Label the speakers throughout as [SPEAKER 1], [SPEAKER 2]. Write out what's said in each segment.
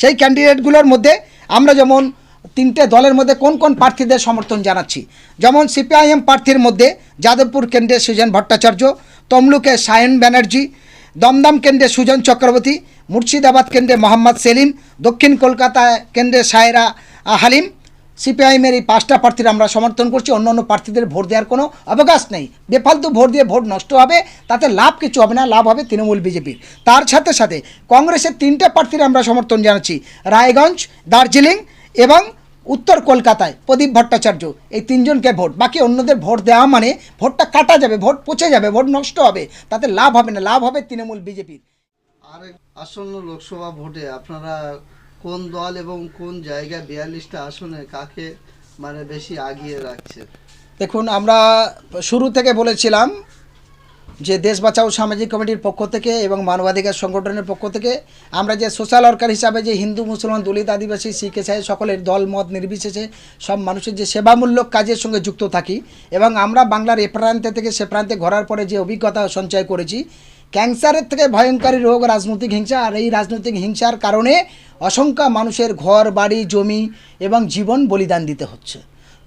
[SPEAKER 1] সেই ক্যান্ডিডেটগুলোর মধ্যে আমরা যেমন তিনটে দলের মধ্যে কোন কোন প্রার্থীদের সমর্থন জানাচ্ছি। যেমন সিপিআইএম প্রার্থীর মধ্যে যাদবপুর কেন্দ্রে সুজন ভট্টাচার্য, তমলুকে সায়ন ব্যানার্জি, দমদম কেন্দ্রে সুজন চক্রবর্তী, মুর্শিদাবাদ কেন্দ্রে মোহাম্মদ সেলিম, দক্ষিণ কলকাতা কেন্দ্রে সায়রা হালিম সিপিআইএমের এই পাঁচটা প্রার্থীর আমরা সমর্থন করছি, অন্য অন্য প্রার্থীদের ভোট দেওয়ার কোনো অবকাশ নেই। বেফালতু ভোট দিয়ে ভোট নষ্ট হবে, তাতে লাভ কিছু হবে না, লাভ হবে তৃণমূল বিজেপির। তার সাথে সাথে কংগ্রেসের তিনটে প্রার্থীর আমরা সমর্থন জানাচ্ছি, রায়গঞ্জ, দার্জিলিং এবং উত্তর কলকাতায় প্রদীপ ভট্টাচার্য। এই তিনজনকে ভোট, বাকি অন্যদের ভোট দেওয়া মানে ভোটটা কাটা যাবে, ভোট পচে যাবে, ভোট নষ্ট হবে, তাতে লাভ হবে না, লাভ হবে তৃণমূল বিজেপির।
[SPEAKER 2] আর আসন্ন লোকসভা ভোটে আপনারা কোন দল এবং কোন জায়গায় বিয়াল্লিশটা আসনে কাকে মানে বেশি আগিয়ে রাখছে?
[SPEAKER 1] দেখুন, আমরা শুরু থেকে বলেছিলাম যে দেশ বাঁচাও সামাজিক কমিটির পক্ষ থেকে এবং মানবাধিকার সংগঠনের পক্ষ থেকে। আমরা যে সোশ্যাল ওয়ার্কার হিসাবে যে হিন্দু, মুসলমান, দলিত, আদিবাসী, শিখ এসাই সকলের দল, মত নির্বিশেষে সব মানুষের যে সেবামূলক কাজের সঙ্গে যুক্ত থাকি এবং আমরা বাংলার এ প্রান্তে থেকে সে প্রান্তে ঘোরার পরে যে অভিজ্ঞতা সঞ্চয় করেছি ক্যান্সারের থেকে ভয়ঙ্করী রোগ, রাজনৈতিক হিংসা। আর এই রাজনৈতিক হিংসার কারণে অসংখ্য মানুষের ঘর, বাড়ি, জমি এবং জীবন বলিদান দিতে হচ্ছে।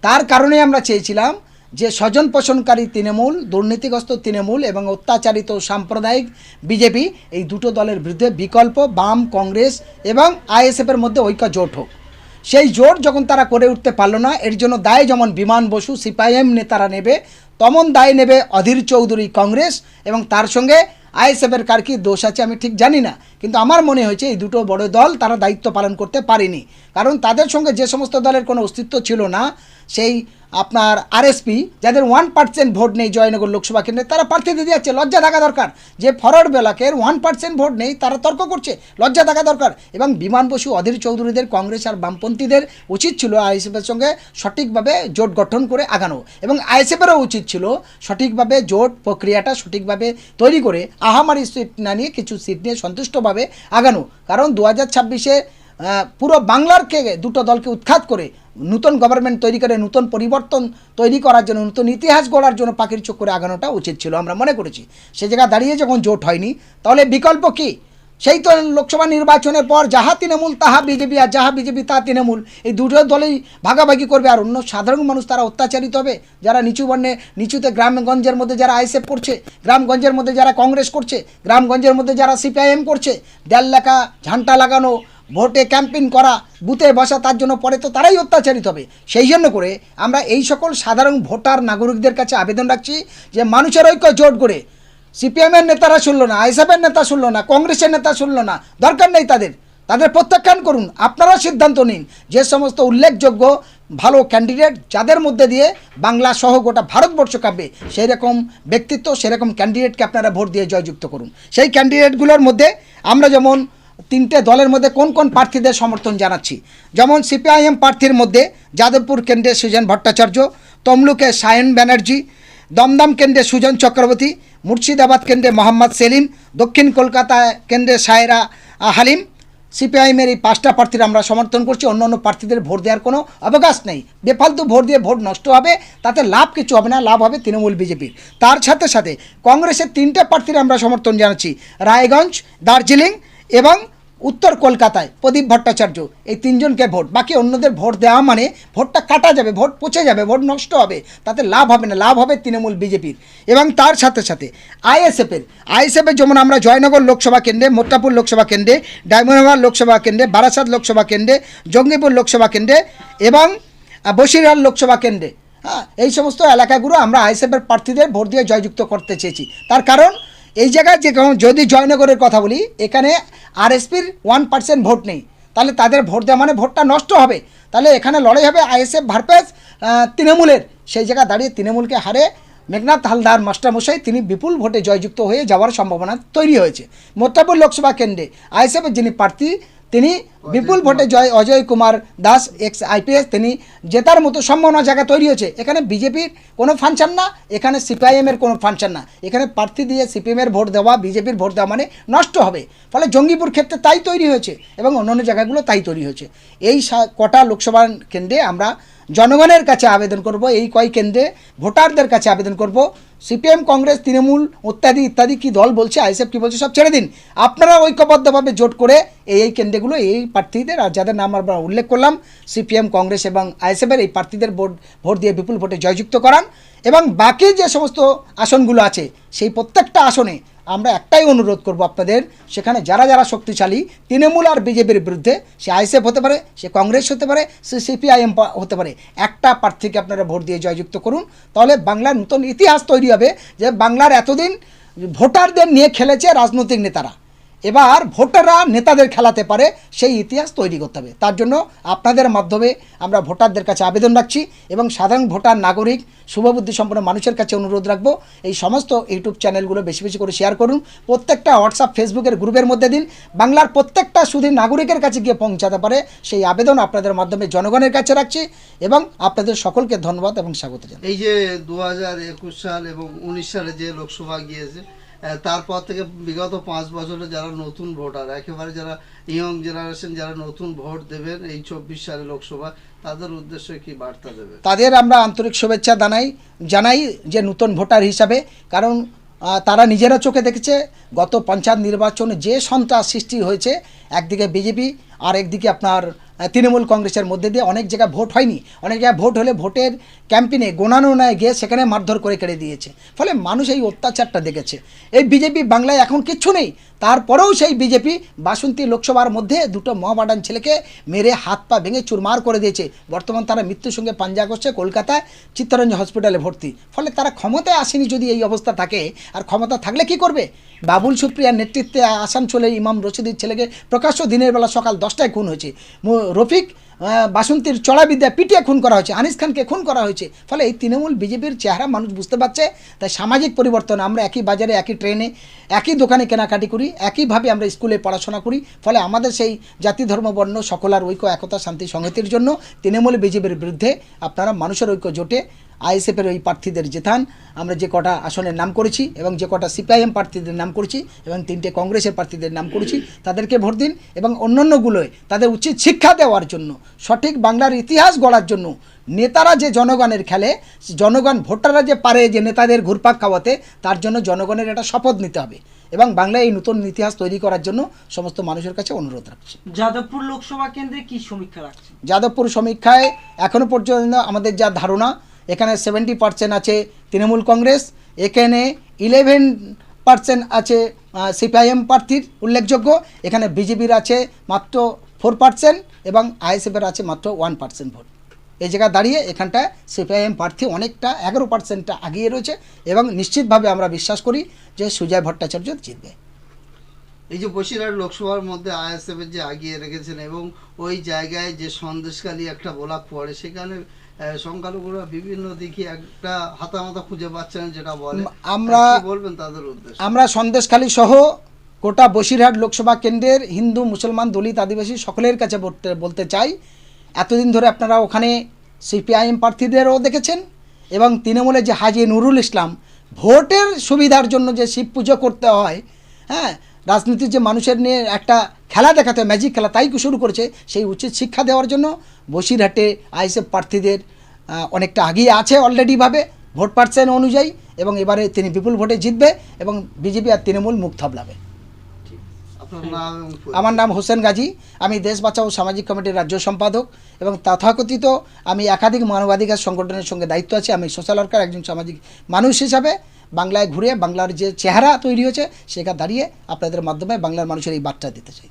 [SPEAKER 1] তার কারণে আমরা চেয়েছিলাম যে স্বজন পোষণকারী তৃণমূল, দুর্নীতিগ্রস্ত তৃণমূল এবং অত্যাচারিত সাম্প্রদায়িক বিজেপি এই দুটো দলের বিরুদ্ধে বিকল্প বাম, কংগ্রেস এবং আইএসএফের মধ্যে ঐক্য জোট হোক। সেই জোট যখন তারা করে উঠতে পারল না, এর জন্য দায় যেমন বিমান বসু সিপাইএম নেতারা নেবে তেমন দায় নেবে অধীর চৌধুরী কংগ্রেস এবং তার সঙ্গে আইএসএফের কার কি দোষ আছে আমি ঠিক জানি না। কিন্তু আমার মনে হয়েছে এই দুটো বড় দল তারা দায়িত্ব পালন করতে পারেনি। কারণ তাদের সঙ্গে যে সমস্ত দলের কোনো অস্তিত্ব ছিল না, সেই আপনার আরএসপি যাদের ওয়ান পার্সেন্ট ভোট নেই জয়নগর লোকসভা কেন্দ্রে, তারা প্রার্থী দিয়ে যাচ্ছে লজ্জা থাকা দরকার। যে ফরওয়ার্ড বেলাকের ওয়ান পার্সেন্ট ভোট নেই, তারা তর্ক করছে, লজ্জা থাকা দরকার। এবং বিমান বসু, অধীর চৌধুরীদের কংগ্রেস আর বামপন্থীদের উচিত ছিল আইএসএফের সঙ্গে সঠিকভাবে জোট গঠন করে আগানো। এবং আইএসএফেরও উচিত ছিল সঠিকভাবে জোট প্রক্রিয়াটা সঠিকভাবে তৈরি করে আহামারি সিট না নিয়ে কিছু সিট নিয়ে সন্তুষ্টভাবে আগানো। কারণ দু হাজার ছাব্বিশে পুরো বাংলারকে দুটো দলকে উৎখাত করে নূতন গভর্নমেন্ট তৈরি করে, নতুন পরিবর্তন তৈরি করার জন্য, নতুন ইতিহাস গড়ার জন্য পাখির চোখ করে আগানোটা উচিত ছিল আমরা মনে করেছি। সে জায়গায় দাঁড়িয়ে যখন জোট হয়নি, তাহলে বিকল্প কি? সেই তো লোকসভা নির্বাচনের পর যাহা তৃণমূল, তাহা বিজেপি আর যাহা বিজেপি, তা তৃণমূল। এই দুটো দলেই ভাগাভাগি করবে আর অন্য সাধারণ মানুষ তারা অত্যাচারিত হবে। যারা নিচু বর্ণে, নিচুতে গ্রামগঞ্জের মধ্যে যারা আইসেফ করছে, গ্রামগঞ্জের মধ্যে যারা কংগ্রেস করছে, গ্রামগঞ্জের মধ্যে যারা সিপিআইএম করছে, দেড় লেখা ঝান্টা লাগানো, ভোটে ক্যাম্পেইন করা, বুথে বসা, তার জন্য পরে তো তারাই অত্যাচারিত হবে। সেই জন্য করে আমরা এই সকল সাধারণ ভোটার, নাগরিকদের কাছে আবেদন রাখছি যে মানুষের ঐক্য জোট করে সিপিএমের নেতারা শুনলো না, আইএসএফের নেতা শুনলো না, কংগ্রেসের নেতা শুনলো না, দরকার নেই তাদের। তাদের প্রত্যাখ্যান করুন আপনারা সিদ্ধান্ত নিন যে সমস্ত উল্লেখযোগ্য ভালো ক্যান্ডিডেট যাদের মধ্যে দিয়ে বাংলা সহ গোটা ভারতবর্ষ কাঁপবে সেই রকম ব্যক্তিত্ব, সেরকম ক্যান্ডিডেটকে আপনারা ভোট দিয়ে জয়যুক্ত করুন। সেই ক্যান্ডিডেটগুলোর মধ্যে আমরা যেমন তিনটে দলের মধ্যে কোন কোন প্রার্থীদের সমর্থন জানাচ্ছি, যেমন সিপিআইএম প্রার্থীর মধ্যে যাদবপুর কেন্দ্রে সুজন ভট্টাচার্য তমলুকে সায়ন ব্যানার্জি দমদম কেন্দ্রে সুজন চক্রবর্তী, মুর্শিদাবাদ কেন্দ্রে মোহাম্মদ সেলিম, দক্ষিণ কলকাতা কেন্দ্রে সায়রা হালিম। সিপিআইএমের এই পাঁচটা প্রার্থীর আমরা সমর্থন করছি। অন্য অন্য প্রার্থীদের ভোট দেওয়ার কোনো অবকাশ নেই। বেফালতু ভোট দিয়ে ভোট নষ্ট হবে, তাতে লাভ কিছু হবে না, লাভ হবে তৃণমূল বিজেপির। তার সাথে সাথে কংগ্রেসের তিনটে প্রার্থীর আমরা সমর্থন জানাচ্ছি। রায়গঞ্জ, দার্জিলিং এবং উত্তর কলকাতায় প্রদীপ ভট্টাচার্য, এই তিনজনকে ভোট। বাকি অন্যদের ভোট দেওয়া মানে ভোটটা কাটা যাবে, ভোট পচে যাবে, ভোট নষ্ট হবে, তাতে লাভ হবে না, লাভ হবে তৃণমূল বিজেপির। এবং তার সাথে সাথে আইএসএফের আইএসএফের যেমন আমরা জয়নগর লোকসভা কেন্দ্রে মোত্তাপুর লোকসভা কেন্দ্রে ডায়মন্ডহাবার লোকসভা কেন্দ্রে, বারাসাত লোকসভা কেন্দ্রে, জঙ্গিপুর লোকসভা কেন্দ্রে এবং বসিরহাট লোকসভা কেন্দ্রে হ্যাঁ এই সমস্ত এলাকাগুলো আমরা আইএসএফের প্রার্থীদের ভোট দিয়ে জয়যুক্ত করতে চেয়েছি। তার কারণ এই জায়গায় যে যদি জয়নগরের কথা বলি এখানে আরএসপির ওয়ান পার্সেন্ট ভোট নেই। তাহলে তাদের ভোট দেওয়া মানে ভোটটা নষ্ট হবে। তাহলে এখানে লড়াই হবে আইএসএফ ভারপেস আহ, তৃণমূলের। সেই জায়গায় দাঁড়িয়ে তৃণমূলকে হারে মেঘনাথ হালদার মাস্টারমশাই তিনি বিপুল ভোটে জয়যুক্ত হয়ে যাওয়ার সম্ভাবনা তৈরি হয়েছে। মোত্তাপুর লোকসভা কেন্দ্রে আইএসএফের যিনি প্রার্থী তিনি বিপুল ভোটে জয় অজয় কুমার দাস এক্স আইপিএস তিনি জেতার মতো সম্ভাবনা জায়গা তৈরি হয়েছে। এখানে বিজেপির কোনো ফাংশন না এখানে সিপিআইএমের কোনো ফাংশন না। এখানে প্রার্থী দিয়ে সিপিএমের ভোট দেওয়া বিজেপির ভোট দেওয়া মানে নষ্ট হবে। ফলে জঙ্গিপুর ক্ষেত্রে তাই তৈরি হয়েছে এবং অন্যান্য জায়গাগুলো তাই তৈরি হয়েছে। এই কটা লোকসভা কেন্দ্রে আমরা জনগণের কাছে আবেদন করব, এই কয় কেন্দ্রে ভোটারদের কাছে আবেদন করব। সিপিএম, কংগ্রেস, তৃণমূল ইত্যাদি ইত্যাদি কি দল বলছে, আইএসএফ কি বলছে, সব ছেড়ে দিন। আপনারা ঐক্যবদ্ধভাবে জোট করে এই এই কেন্দ্রগুলো, এই প্রার্থীদের, আর যাদের নাম আমরা উল্লেখ করলাম, সিপিএম, কংগ্রেস এবং আইএসএফের এই প্রার্থীদের ভোট ভোট দিয়ে বিপুল ভোটে জয়যুক্ত করান। এবং বাকি যে সমস্ত আসনগুলো আছে, সেই প্রত্যেকটা আসনে আমরা একটাই অনুরোধ করব আপনাদের, সেখানে যারা যারা শক্তিশালী, তৃণমূল আর বিজেপির বিরুদ্ধে, সে আইএসএফ হতে পারে, সে কংগ্রেস হতে পারে, সে সিপিআইএম হতে পারে, একটা প্রার্থীকে আপনারা ভোট দিয়ে জয়যুক্ত করুন। তাহলে বাংলার নতুন ইতিহাস তৈরি হবে যে বাংলার এতদিন ভোটারদের নিয়ে খেলেছে রাজনৈতিক নেতারা। এবার ভোটাররা নেতাদের খেলাতে পারে, সেই ইতিহাস তৈরি করতে হবে। তার জন্য আপনাদের মাধ্যমে আমরা ভোটারদের কাছে আবেদন রাখছি এবং সাধারণ ভোটার, নাগরিক, শুভবুদ্ধি সম্পন্ন মানুষের কাছে অনুরোধ রাখব, এই সমস্ত ইউটিউব চ্যানেলগুলো বেশি বেশি করে শেয়ার করুন। প্রত্যেকটা হোয়াটসঅ্যাপ ফেসবুকের গ্রুপের মধ্যে দিন। বাংলার প্রত্যেকটা শুধু নাগরিকের কাছে গিয়ে পৌঁছাতে পারে, সেই আবেদন আপনাদের মাধ্যমে জনগণের কাছে রাখছি এবং আপনাদের সকলকে ধন্যবাদ এবং স্বাগত জানাই
[SPEAKER 2] এই যে দু হাজার একুশ সাল এবং উনিশ সালে যে লোকসভা গিয়েছে তারপর থেকে বিগত পাঁচ বছরে যারা নতুন ভোটার, একেবারে যারা ইয়ং জেনারেশন যারা নতুন ভোট দেবেন এই চব্বিশ সালে লোকসভা, তাদের উদ্দেশ্যে কি বার্তা দেবে
[SPEAKER 1] তাদের আমরা আন্তরিক শুভেচ্ছা জানাই জানাই যে নতুন ভোটার হিসাবে, কারণ তারা নিজেরা চোখে দেখেছে, গত পঞ্চায়েত নির্বাচনে যে সন্ত্রাস সৃষ্টি হয়েছে, একদিকে বিজেপি আর একদিকে আপনার তৃণমূল কংগ্রেসের মধ্যে দিয়ে অনেক জায়গায় ভোট হয়নি। অনেক জায়গায় ভোট হলে ভোটের ক্যাম্পেনে গোনানো নয়, গিয়ে সেখানে মারধর করে কেড়ে দিয়েছে। ফলে মানুষ এই অত্যাচারটা দেখেছে। এই বিজেপি বাংলায় এখন কিচ্ছু নেই। তারপরেও সেই বিজেপি বাসন্তী লোকসভার মধ্যে দুটো মহাবাডান ছেলেকে মেরে হাত পা ভেঙে চুরমার করে দিয়েছে। বর্তমান তারা মৃত্যুর সঙ্গে পাঞ্জা করছে কলকাতায় চিত্তরঞ্জন হসপিটালে ভর্তি। ফলে তারা ক্ষমতায় আসেনি যদি এই অবস্থা থাকে। আর ক্ষমতা থাকলে কি করবে? বাবুল সুপ্রিয়ার নেতৃত্বে আসানসোলের ইমাম রশিদির ছেলেকে প্রকাশ্য দিনের বেলা সকাল দশটায় খুন হয়েছে। রফিক বাসন্তীর চড়া বিদ্যা পিটিয়ে খুন করা হয়েছে, আনিস খানকে খুন করা হয়েছে। ফলে এই তৃণমূল বিজেপির চেহারা মানুষ বুঝতে পারছে, তাই সামাজিক পরিবর্তন, আমরা একই বাজারে, একই ট্রেনে, একই দোকানে কেনাকাটি করি, একইভাবে আমরা স্কুলে পড়াশোনা করি। ফলে আমাদের সেই জাতি, ধর্ম, বর্ণ সকলার ঐক্য, একতা, শান্তি, সংহতির জন্য তৃণমূল বিজেপির বিরুদ্ধে আপনারা মানুষের ঐক্য জোটে আইএসএফের ওই প্রার্থীদের জেতান। আমরা যে কটা আসনের নাম করেছি এবং যে কটা সিপিআইএম প্রার্থীদের নাম করেছি এবং তিনটে কংগ্রেসের প্রার্থীদের নাম করেছি তাদেরকে ভোট দিন এবং অন্যান্যগুলোয় তাদের উচিত শিক্ষা দেওয়ার জন্য সঠিক বাংলার ইতিহাস গড়ার জন্য নেতারা যে জনগণের খেলে জনগণ ভোটাররা যে পারে যে নেতাদের ঘুরপাক খাওয়াতে তার জন্য জনগণের একটা শপথ নিতে হবে এবং বাংলায় এই নতুন ইতিহাস তৈরি করার জন্য সমস্ত মানুষের কাছে অনুরোধ রাখছি।
[SPEAKER 3] যাদবপুর লোকসভা কেন্দ্রে কি সমীক্ষা রাখছেন?
[SPEAKER 1] যাদবপুর সমীক্ষায় এখনও পর্যন্ত আমাদের যা ধারণা এখানে সেভেন্টি পার্সেন্ট আছে তৃণমূল কংগ্রেস, এখানে ইলেভেন পার্সেন্ট আছে সিপিআইএম প্রার্থীর উল্লেখযোগ্য, এখানে বিজেপির আছে মাত্র ফোর পার্সেন্ট এবং আইএসএফের আছে মাত্র ওয়ান পার্সেন্ট ভোট। এই জায়গায় দাঁড়িয়ে এখানটায় সিপিআইএম প্রার্থী অনেকটা এগারো পার্সেন্টটা আগিয়ে রয়েছে এবং নিশ্চিতভাবে আমরা বিশ্বাস করি যে সুজয় ভট্টাচার্য জিতবে।
[SPEAKER 2] এই যে বসিরহাট লোকসভার মধ্যে আইএসএফ এর যে আগিয়ে রেখেছেন এবং ওই জায়গায় যে সন্দেশকালী একটা ব্লক পড়ে, সেখানে সংখ্যালঘুরা বিভিন্ন দিকে একটা হাতামাতা খুঁজে পাচ্ছে না যেটা বলে।
[SPEAKER 1] আমরা-
[SPEAKER 2] বলবেন তাদের উদ্দেশ্যে?
[SPEAKER 1] আমরা সন্দেশখালী সহ গোটা বসিরহাট লোকসভা কেন্দ্রের হিন্দু মুসলমান দলিত আদিবাসী সকলের কাছে বলতে বলতে চাই এতদিন ধরে আপনারা ওখানে সিপিআইএম প্রার্থীদেরও দেখেছেন এবং তৃণমূলে যে হাজি নুরুল ইসলাম ভোটের সুবিধার জন্য যে শিব পুজো করতে হয় হ্যাঁ রাজনীতির যে মানুষের নিয়ে একটা খেলা দেখাতে হয় ম্যাজিক খেলা তাই শুরু করেছে সেই উচিত শিক্ষা দেওয়ার জন্য বসিরহাটে আইএসএফ প্রার্থীদের অনেকটা আগিয়ে আছে অলরেডিভাবে ভোট পার্সেন্ট অনুযায়ী এবং এবারে তিনি বিপুল ভোটে জিতবে এবং বিজেপি আর তৃণমূল মুখ থাবলাবে। আমার নাম হোসেন গাজী আমি দেশ বাঁচাও সামাজিক কমিটির রাজ্য সম্পাদক এবং তথাকথিত আমি একাধিক মানবাধিকার সংগঠনের সঙ্গে দায়িত্ব আছে আমি সোশ্যাল ওয়ার্কার একজন সামাজিক মানুষ হিসাবে বাংলায় ঘুরে বাংলার যে চেহারা তৈরি হয়েছে, সেখানে দাঁড়িয়ে আপনাদের মাধ্যমে বাংলার মানুষের এই বার্তা দিতে চাই।